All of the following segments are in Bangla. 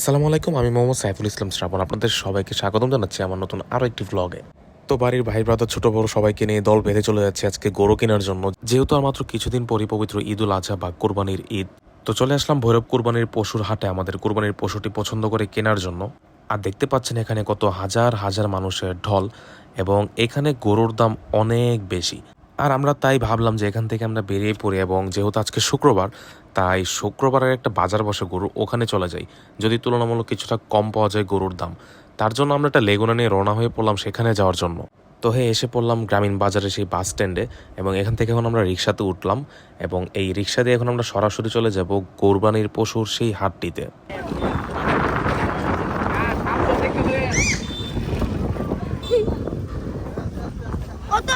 আসসালামু আলাইকুম, আমি মোহাম্মদ সাইফুল ইসলাম শ্রাবণ। আপনাদের সবাইকে স্বাগতম জানাচ্ছি আমার নতুন আরও একটি ভ্লগে তো বাড়ির ভাই ব্রাদার, ছোট বড় সবাইকে নিয়ে দল বেঁধে চলে যাচ্ছে আজকে গরু কেনার জন্য। যেহেতু আর মাত্র কিছুদিন পরই পবিত্র ঈদ উল আজহা বা কোরবানির ঈদ। তো চলে আসলাম ভৈরব কোরবানির পশুর হাটে আমাদের কোরবানির পশুটি পছন্দ করে কেনার জন্য। আর দেখতে পাচ্ছেন এখানে কত হাজার হাজার মানুষের ঢল এবং এখানে গরুর দাম অনেক বেশি। আর আমরা তাই ভাবলাম যে এখান থেকে আমরা বেরিয়ে পড়ি এবং যেহেতু আজকে শুক্রবার, তাই শুক্রবারের একটা বাজার বসে গরু ওখানে চলে যাই। যদি তুলনামূলক কিছুটা কম পাওয়া যায় গরুর দাম। তার জন্য আমরা একটা লেগুনা নিয়ে রওনা হয়ে পড়লাম সেখানে যাওয়ার জন্য। তো হে, এসে পড়লাম গ্রামীণ বাজারে সেই বাস স্ট্যান্ডে এবং এখান থেকে এখন আমরা রিক্সাতে উঠলাম এবং এই রিক্সা দিয়ে এখন আমরা সরাসরি চলে যাব কোরবানির পশুর সেই হাটটিতে কত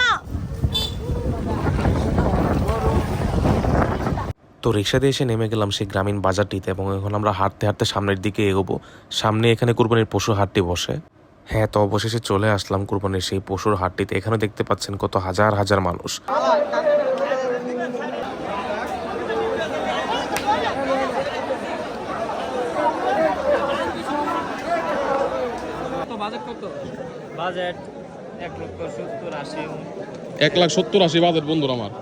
তো রিক্সা দিয়ে এসে নেমে গেলাম সেই গ্রামীণ বাজারটিতে এবং এখন আমরা হাঁটতে হাঁটতে সামনের দিকে এগোবো। সামনে এখানে কোরবানির পশু হাটটি বসে। হ্যাঁ তো অবশেষে চলে আসলাম কোরবানির সেই পশুর হাটটিতে। এখানে দেখতে পাচ্ছেন কত হাজার হাজার মানুষ। বাজেট এক লক্ষ সত্তর আশি। এক লাখ সত্তর আশি বাজেট বন্ধুর আমার।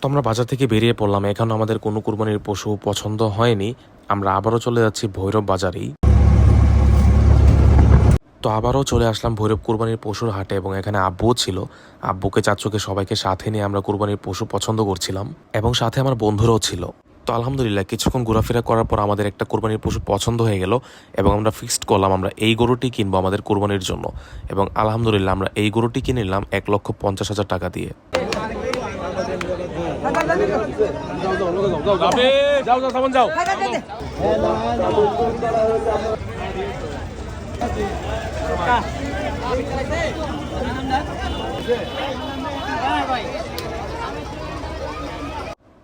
তো আমরা বাজার থেকে বেরিয়ে পড়লাম। এখন আমাদের কোনো কুরবানির পশু পছন্দ হয়নি। আমরা আবারও চলে যাচ্ছি ভৈরব বাজারেই তো আবারও চলে আসলাম ভৈরব কুরবানির পশুর হাটে এবং এখানে আব্বুও ছিল। আব্বুকে, চাচুকে সবাইকে সাথে নিয়ে আমরা কুরবানির পশু পছন্দ করছিলাম এবং সাথে আমার বন্ধুরাও ছিল। তো আলহামদুলিল্লাহ কিছুক্ষণ ঘোরাফেরা করার পর আমাদের একটা কোরবানির পশু পছন্দ হয়ে গেল এবং আমরা ফিক্সড করলাম আমরা এই গরুটি কিনবো আমাদের কোরবানির জন্য এবং আলহামদুলিল্লাহ আমরা এই গরুটি কিনে নিলাম এক লক্ষ পঞ্চাশ হাজার টাকা দিয়ে যাও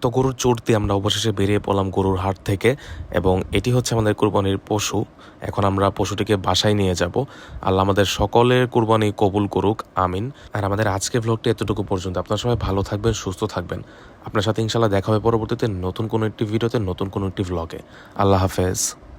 তো গরুর দিয়ে আমরা অবশেষে বেরিয়ে পড়লাম গরুর হাট থেকে এবং এটি হচ্ছে আমাদের কুরবানির পশু। এখন আমরা পশুটিকে বাসায় নিয়ে যাব। আল্লাহ আমাদের সকলের কুরবানি কবুল করুক, আমিন। আর আমাদের আজকে ভ্লগটি এতটুকু পর্যন্ত। আপনার সবাই ভালো থাকবেন, সুস্থ থাকবেন। আপনার সাথে ইনশাল্লাহ দেখা হবে পরবর্তীতে নতুন কোনো একটি ভিডিওতে, নতুন কোনো একটি ভ্লগে আল্লাহ হাফেজ।